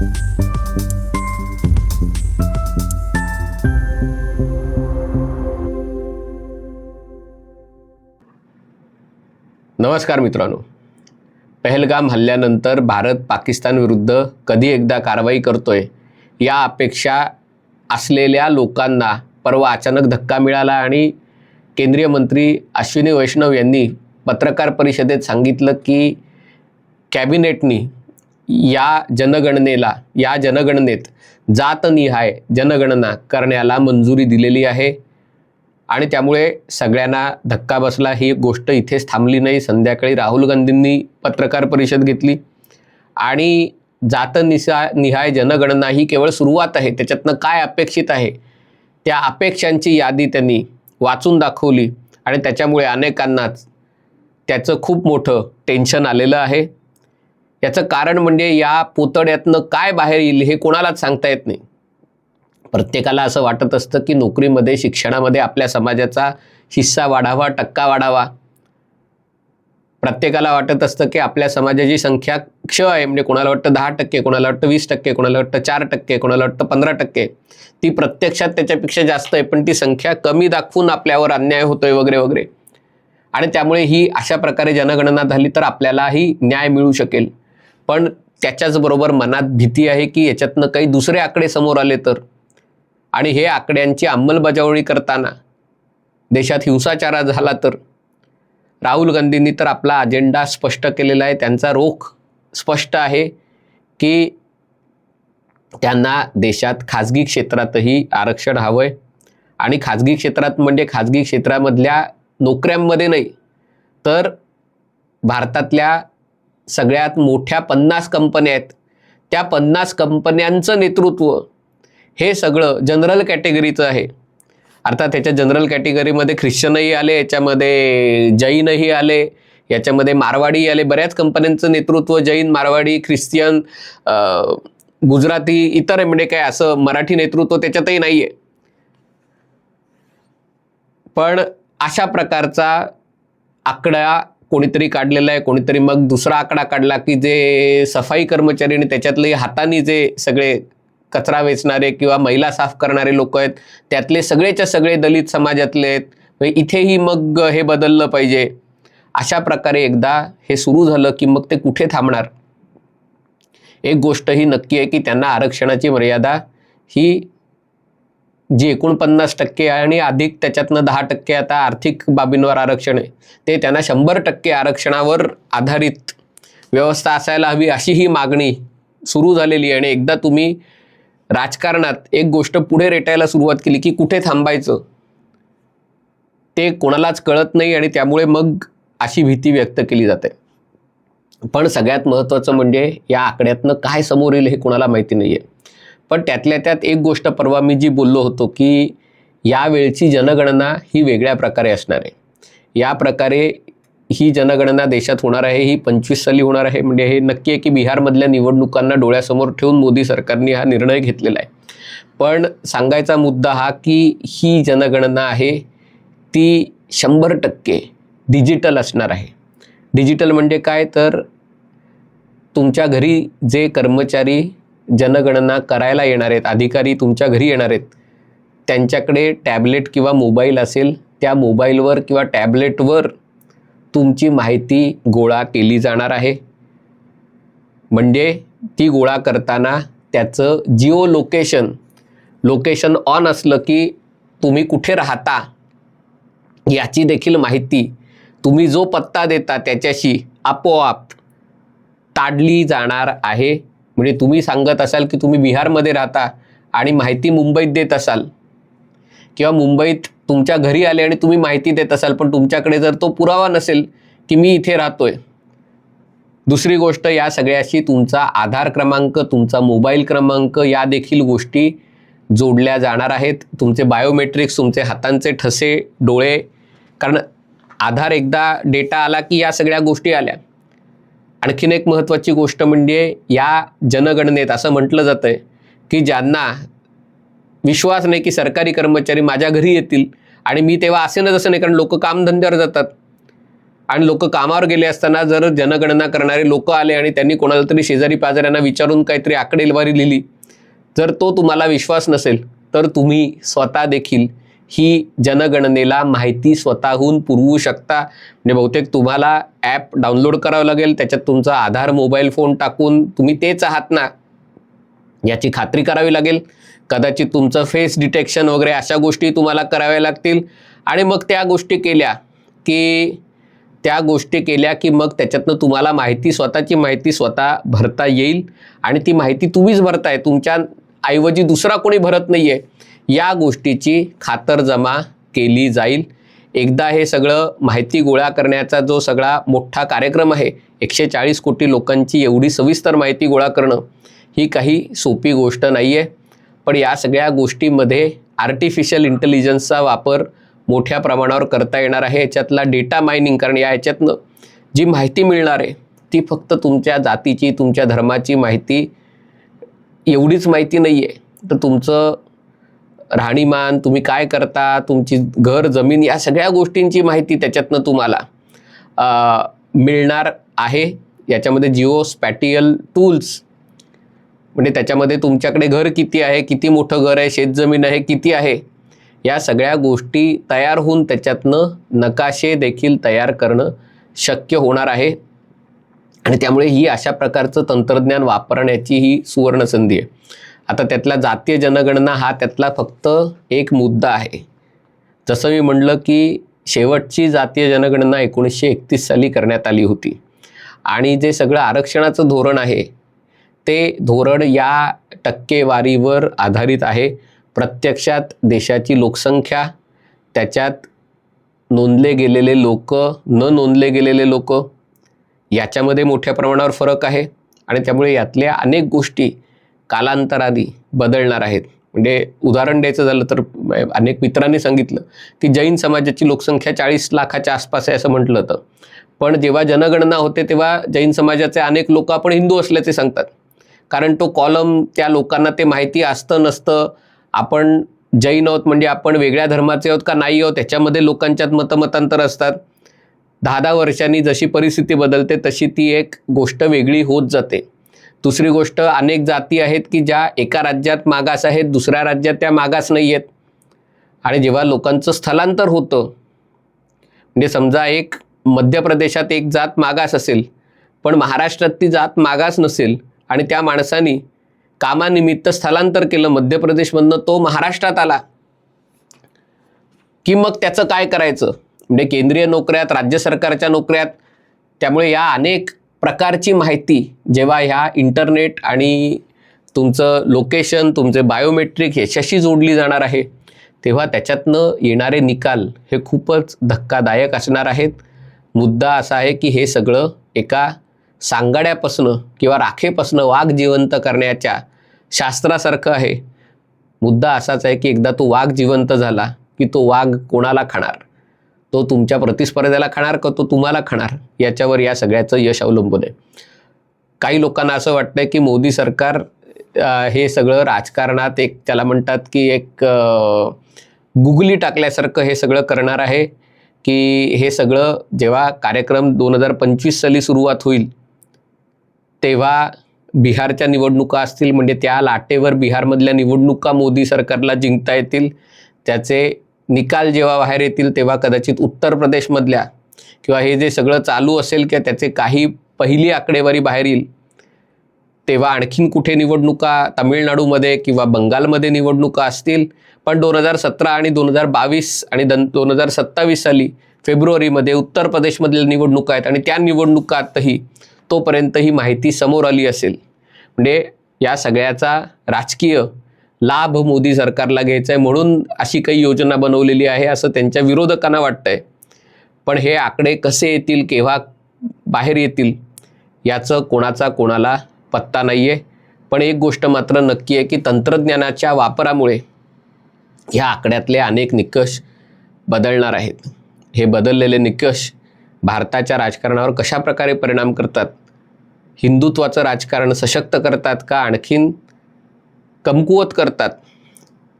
नमस्कार मित्रांनो. पहलगाम हल्ल्यानंतर भारत पाकिस्तान विरुद्ध कधी एकदा कारवाई करतोय या अपेक्षा असलेल्या लोकांना परवा अचानक धक्का मिळाला आणि केंद्रीय मंत्री अश्विनी वैष्णव यांनी पत्रकार परिषदेत सांगितलं की कॅबिनेटनी या जनगणनेला या जनगणनेत जातनिहाय जनगणना करण्याला मंजुरी दिलेली आहे. आणि त्यामुळे सगळ्यांना धक्का बसला. ही गोष्ट इथेच थांबली नाही. संध्याकाळी राहुल गांधींनी पत्रकार परिषद घेतली. आणि जातनिसा निहाय जनगणना ही केवळ सुरुवात आहे. त्याच्यातनं काय अपेक्षित आहे? त्या अपेक्षांची यादी त्यांनी वाचून दाखवली. आणि त्याच्यामुळे अनेकांनाच त्याचं खूप मोठं टेन्शन आलेलं आहे. याचं कारण म्हणजे या पुतळ्यातनं काय बाहेर येईल हे कोणालाच सांगता येत नाही. प्रत्येकाला असं वाटत असतं की नोकरीमध्ये शिक्षणामध्ये आपल्या समाजाचा हिस्सा वाढावा टक्का वाढावा. प्रत्येकाला वाटत असतं की आपल्या समाजाची संख्या क्ष आहे. म्हणजे कोणाला वाटतं दहा टक्के कोणाला वाटतं वीस टक्के कोणाला वाटतं चार टक्के कोणाला वाटतं पंधरा टक्के. ती प्रत्यक्षात त्याच्यापेक्षा जास्त आहे पण ती संख्या कमी दाखवून आपल्यावर अन्याय होतोय वगैरे वगैरे. आणि त्यामुळे ही अशा प्रकारे जनगणना झाली तर आपल्यालाही न्याय मिळू शकेल. पण त्याच्याचबरोबर मनात भीती आहे की याच्यातनं काही दुसरे आकडे समोर आले तर? आणि हे आकड्यांची अंमलबजावणी करताना देशात हिंसाचार झाला तर? राहुल गांधींनी तर आपला अजेंडा स्पष्ट केलेला आहे. त्यांचा रोख स्पष्ट आहे की त्यांना देशात खाजगी क्षेत्रातही आरक्षण हवं आहे आणि खाजगी क्षेत्रात म्हणजे खाजगी क्षेत्रामधल्या नोकऱ्यांमध्ये नाही तर भारतातल्या सगळ्यात मोठ्या पन्नास कंपन्या आहेत. त्या पन्नास कंपन्यांचं नेतृत्व हे सगळं जनरल कॅटेगरीचं आहे. अर्थात ह्याच्या जनरल कॅटेगरीमध्ये ख्रिश्चनही आले याच्यामध्ये जैनही आले याच्यामध्ये मारवाडी आले. बऱ्याच कंपन्यांचं नेतृत्व जैन मारवाडी ख्रिश्चियन गुजराती इतर म्हणजे काय असं मराठी नेतृत्व त्याच्यातही नाही आहे पण अशा प्रकारचा आकडा कोणीतरी काढलेला आहे कोणीतरी मग दुसरा आकडा काढला की जे सफाई कर्मचारी आणि त्याच्यातले हाताने जे सगळे कचरा वेचणारे किंवा महिला साफ करणारे लोक आहेत त्यातले सगळेच्या सगळे दलित समाजातले आहेत म्हणजे इथेही मग हे बदललं पाहिजे. अशा प्रकारे एकदा हे सुरू झालं की मग ते कुठे थांबणार? एक गोष्ट ही नक्की आहे की त्यांना आरक्षणाची मर्यादा ही जे एकोणपन्नास टक्के आहे आणि अधिक त्याच्यातनं दहा टक्के आता आर्थिक बाबींवर आरक्षण आहे. ते त्यांना शंभर टक्के आरक्षणावर आधारित व्यवस्था असायला हवी अशी ही मागणी सुरू झालेली आहे. आणि एकदा तुम्ही राजकारणात एक गोष्ट पुढे रेटायला सुरुवात केली की कुठे थांबायचं ते कोणालाच कळत नाही आणि त्यामुळे मग अशी भीती व्यक्त केली जाते. पण सगळ्यात महत्त्वाचं म्हणजे या आकड्यातनं काय समोर येईल हे कोणाला माहिती नाही आहे पण त्यातल्या त्यात एक गोष्ट परवा मी जी बोललो होतो की यावेळची जनगणना ही वेगळ्या प्रकारे असणार आहे. या प्रकारे ही जनगणना देशात होणार आहे ही पंचवीस साली होणार आहे. म्हणजे हे नक्की आहे की बिहारमधल्या निवडणुकांना डोळ्यासमोर ठेवून मोदी सरकारने हा निर्णय घेतलेला आहे. पण सांगायचा मुद्दा हा की ही जनगणना आहे ती शंभर टक्के डिजिटल असणार आहे. डिजिटल म्हणजे काय? तर तुमच्या घरी जे कर्मचारी जनगणना करायला येणार आहेत अधिकारी तुमच्या घरी येणार आहेत. त्यांच्याकडे टॅबलेट किंवा मोबाईल असेल त्या मोबाईलवर किंवा टॅबलेटवर तुमची माहिती गोळा केली जाणार आहे. म्हणजे ती गोळा करताना त्याचं जिओ लोकेशन लोकेशन ऑन असलं की तुम्ही कुठे राहता याची देखील माहिती तुम्ही जो पत्ता देता त्याच्याशी आपोआप ताडली जाणार आहे. म्हणजे तुम्ही सांगत असाल की तुम्ही बिहारमध्ये राहता आणि माहिती मुंबईत देत असाल. किंवा मुंबईत तुमच्या घरी आले आणि तुम्ही माहिती देत असाल पण तुमच्याकडे जर तो पुरावा नसेल की मी इथे राहतोय. दुसरी गोष्ट या सगळ्याशी तुमचा आधार क्रमांक तुमचा मोबाईल क्रमांक या देखील गोष्टी जोडल्या जाणार आहेत. तुमचे बायोमेट्रिक्स तुमचे हातांचे ठसे डोळे कारण आधार एकदा डेटा आला की या सगळ्या गोष्टी आल्या. आणखीन एक महत्त्वाची गोष्ट म्हणजे या जनगणनेत असं म्हटलं जातं आहे की ज्यांना विश्वास नाही की सरकारी कर्मचारी माझ्या घरी येतील आणि मी तेव्हा असे ना जसं नाही कारण लोक कामधंद्यावर जातात. आणि लोक कामावर गेले असताना जर जनगणना करणारे लोक आले आणि त्यांनी कोणाला तरी शेजारी पाजाऱ्यांना विचारून काहीतरी आकडेलवारी लिहिली जर तो तुम्हाला विश्वास नसेल तर तुम्ही स्वतः देखील ही जनगणनेला माहिती स्वतःहून पुरवू शकता. म्हणजे बहुतेक तुम्हाला ॲप डाउनलोड करावं लागेल त्याच्यात तुमचा आधार मोबाईल फोन टाकून तुम्ही तेच आहात ना? याची खात्री करावी लागेल. कदाचित तुमचं फेस डिटेक्शन वगैरे अशा गोष्टी तुम्हाला कराव्या लागतील. आणि मग त्या गोष्टी केल्या की त्या गोष्टी केल्या की मग त्याच्यातनं तुम्हाला माहिती स्वतःची माहिती स्वतः भरता येईल. आणि ती माहिती तुम्हीच भरताय. तुमच्या ऐवजी दुसरा कोणी भरत नाही आहे या गोष्टीची खातरजमा केली जाईल. एकदा हे सगळं माहिती गोळा करण्याचा जो सगळा मोठा कार्यक्रम आहे एकशे चाळीस कोटी लोकांची एवढी सविस्तर माहिती गोळा करणं ही काही सोपी गोष्ट नाही आहे पण या सगळ्या गोष्टीमध्ये आर्टिफिशियल इंटेलिजन्सचा वापर मोठ्या प्रमाणावर करता येणार आहे. याच्यातला डेटा मायनिंग कारण या ह्याच्यातनं जी माहिती मिळणार आहे ती फक्त तुमच्या जातीची तुमच्या धर्माची माहिती एवढीच माहिती नाही आहे तर तुमचं राहणीमान तुम्ही काय करता तुमची घर जमीन या सगळ्या गोष्टींची माहिती त्याच्यातनं तुम्हाला मिळणार आहे. याच्यामध्ये जिओ स्पॅटियल टूल्स. म्हणजे त्याच्यामध्ये तुमच्याकडे घर किती आहे किती मोठं घर आहे शेतजमीन आहे किती आहे या सगळ्या गोष्टी तयार होऊन त्याच्यातनं नकाशे देखील तयार करणं शक्य होणार आहे. आणि त्यामुळे ही अशा प्रकारचं तंत्रज्ञान वापरण्याची ही सुवर्ण संधी आहे. आता त्यातला जातीय जनगणना हा त्यातला फक्त एक मुद्दा आहे. जसं मी म्हणलं की शेवटची जातीय जनगणना एकोणीसशे एकतीस साली करण्यात आली होती. आणि जे सगळं आरक्षणाचं धोरण आहे ते धोरण या टक्केवारीवर आधारित आहे. प्रत्यक्षात देशाची लोकसंख्या त्याच्यात नोंदले गेलेले लोक न नोंदले गेलेले लोक याच्यामध्ये मोठ्या प्रमाणावर फरक आहे. आणि त्यामुळे यातल्या अनेक गोष्टी कालांतराने बदलणार आहेत. म्हणजे उदाहरण द्यायचं झालं तर अनेक मित्रांनी सांगितलं की जैन समाजाची लोकसंख्या चाळीस लाखाच्या आसपास आहे असं म्हटलं होतं. पण जेव्हा जनगणना होते तेव्हा जैन समाजाचे अनेक लोक आपण हिंदू असल्याचे सांगतात. कारण तो कॉलम त्या लोकांना ते माहिती असतं नसतं. आपण जैन आहोत म्हणजे आपण वेगळ्या धर्माचे आहोत का नाही आहोत त्याच्यामध्ये लोकांच्यात मतमतांतर असतात. दहा दहा वर्षांनी जशी परिस्थिती बदलते तशी ती एक गोष्ट वेगळी होत जाते. दुसरी गोष्ट अनेक जाती आहेत की ज्या एका राज्यात मागास आहेत दुसऱ्या राज्यात त्या मागास नाही आहेत. आणि जेव्हा लोकांचं स्थलांतर होतं म्हणजे समजा एक मध्य प्रदेशात एक जात मागास असेल पण महाराष्ट्रात ती जात मागास नसेल आणि त्या माणसानी कामानिमित्त स्थलांतर केलं मध्य प्रदेशमधनं तो महाराष्ट्रात आला की मग त्याचं काय करायचं? म्हणजे केंद्रीय नोकऱ्यात राज्य सरकारच्या नोकऱ्यात त्यामुळे या अनेक प्रकारची माहिती जेव्हा ह्या इंटरनेट आणि तुमचं लोकेशन तुमचे बायोमेट्रिक याच्याशी जोडली जाणार आहे तेव्हा त्याच्यातनं येणारे निकाल हे खूपच धक्कादायक असणार आहेत. मुद्दा असा आहे की हे सगळं एका सांगाड्यापासनं किंवा राखेपासनं वाघ जिवंत करण्याच्या शास्त्रासारखं आहे. मुद्दा असाच आहे की एकदा तो वाघ जिवंत झाला की तो वाघ कोणाला खाणार? तो तुमच्या प्रतिस्पर्ध्याला खाणार का तो तुम्हाला खाणार? याच्यावर या सगळ्याचं यश अवलंबून आहे. काही लोकांना असं वाटतंय की मोदी सरकार हे सगळं राजकारणात एक त्याला म्हणतात की एक गुगली टाकल्यासारखं हे सगळं करणार आहे की हे सगळं जेव्हा कार्यक्रम दोन हजार पंचवीस साली सुरुवात होईल तेव्हा बिहारच्या निवडणुका असतील म्हणजे त्या लाटेवर बिहारमधल्या निवडणुका मोदी सरकारला जिंकता येतील त्याचे निकाल जेव्हा बाहेर येतील तेव्हा कदाचित उत्तर प्रदेशमधल्या किंवा हे जे सगळं चालू असेल किंवा त्याचे काही पहिली आकडेवारी बाहेर येईल तेव्हा आणखीन कुठे निवडणुका तामिळनाडूमध्ये किंवा बंगालमध्ये निवडणुका असतील. पण दोन हजार सतरा आणि दोन हजार बावीस आणि दन दोन हजार सत्तावीस साली फेब्रुवारीमध्ये उत्तर प्रदेशमधील निवडणुका आहेत आणि त्या निवडणुकातही तोपर्यंत ही माहिती समोर आली असेल. म्हणजे या सगळ्याचा राजकीय लाभ मोदी सरकारला घ्यायचा आहे म्हणून अशी काही योजना बनवलेली आहे असं त्यांच्या विरोधकांना वाटतंय. पण हे आकडे कसे येतील केव्हा बाहेर येतील याचं कोणाचा कोणाला पत्ता नाही आहे पण एक गोष्ट मात्र नक्की आहे की तंत्रज्ञानाच्या वापरामुळे ह्या आकड्यातले अनेक निकष बदलणार आहेत. हे बदललेले निकष भारताच्या राजकारणावर कशा प्रकारे परिणाम करतात? हिंदुत्वाचं राजकारण सशक्त करतात का आणखीन कमकुवत करतात.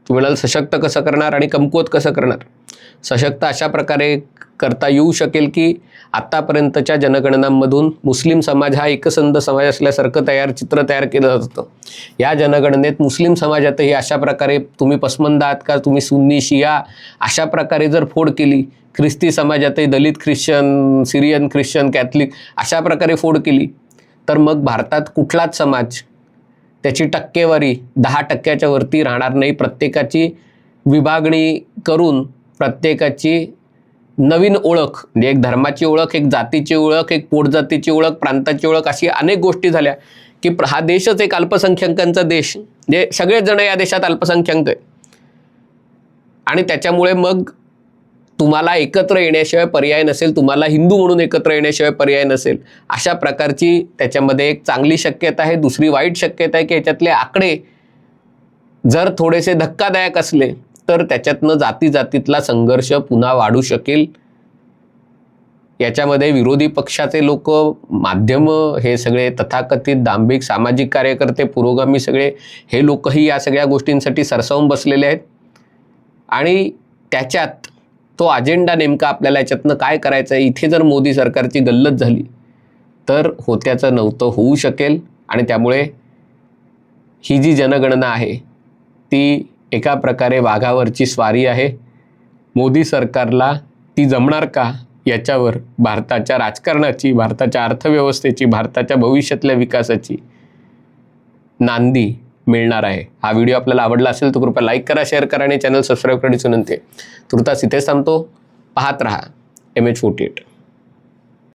तुम्ही म्हणाल सशक्त कसं करणार आणि कमकुवत कसं करणार? सशक्त अशा प्रकारे करता येऊ शकेल की आत्तापर्यंतच्या जनगणनांमधून मुस्लिम समाज हा एकसंध समाज असल्यासारखं तयार चित्र तयार केलं जातं. या जनगणनेत मुस्लिम समाजातही अशा प्रकारे तुम्ही पसमंद आहात का तुम्ही सुन्नी शिया अशा प्रकारे जर फोड केली ख्रिस्ती समाजातही दलित ख्रिश्चन सिरियन ख्रिश्चन कॅथलिक अशा प्रकारे फोड केली तर मग भारतात कुठलाच समाज त्याची टक्केवारी दहा टक्क्याच्या वरती राहणार नाही. प्रत्येकाची विभागणी करून प्रत्येकाची नवीन ओळख म्हणजे एक धर्माची ओळख एक जातीची ओळख एक पोटजातीची ओळख प्रांताची ओळख अशी अनेक गोष्टी झाल्या की प्र- हा देशच एक अल्पसंख्याकांचा देश. म्हणजे सगळेच जण या देशात अल्पसंख्याक आहे आणि त्याच्यामुळे मग तुम्हाला एकत्र येण्याशिवाय पर्याय नसेल तुम्हाला हिंदू म्हणून एकत्र येण्याशिवाय पर्याय नसेल. अशा प्रकारची त्याच्यामध्ये एक चांगली शक्यता आहे. दुसरी वाईट शक्यता आहे की याच्यातले आकडे जर थोडेसे धक्कादायक असले तर त्याच्यातनं जाती जातीतला संघर्ष पुन्हा वाढू शकेल. याच्यामध्ये विरोधी पक्षाचे लोक माध्यम हे सगळे तथाकथित दांभिक सामाजिक कार्यकर्ते पुरोगामी सगळे हे लोकही या सगळ्या गोष्टींसाठी सरसावून बसलेले आहेत. आणि त्याच्यात तो अजेंडा नेमका आपल्याला याच्यातनं काय करायचं आहे? इथे जर मोदी सरकारची गल्लत झाली तर होत्याचं नव्हतं होऊ शकेल. आणि त्यामुळे ही जी जनगणना आहे ती एका प्रकारे वाघावरची स्वारी आहे. मोदी सरकारला ती जमणार का? याच्यावर भारताच्या राजकारणाची भारताच्या अर्थव्यवस्थेची भारताच्या भविष्यातल्या विकासाची नांदी मिळणार आहे. हा व्हिडिओ आपल्याला आवडला असेल तर कृपया लाईक करा शेअर करा आणि चॅनल सबस्क्राईब करण्याची विनंती आहे तुर्तास इथेच थांबतो पाहत रहा. M H forty eight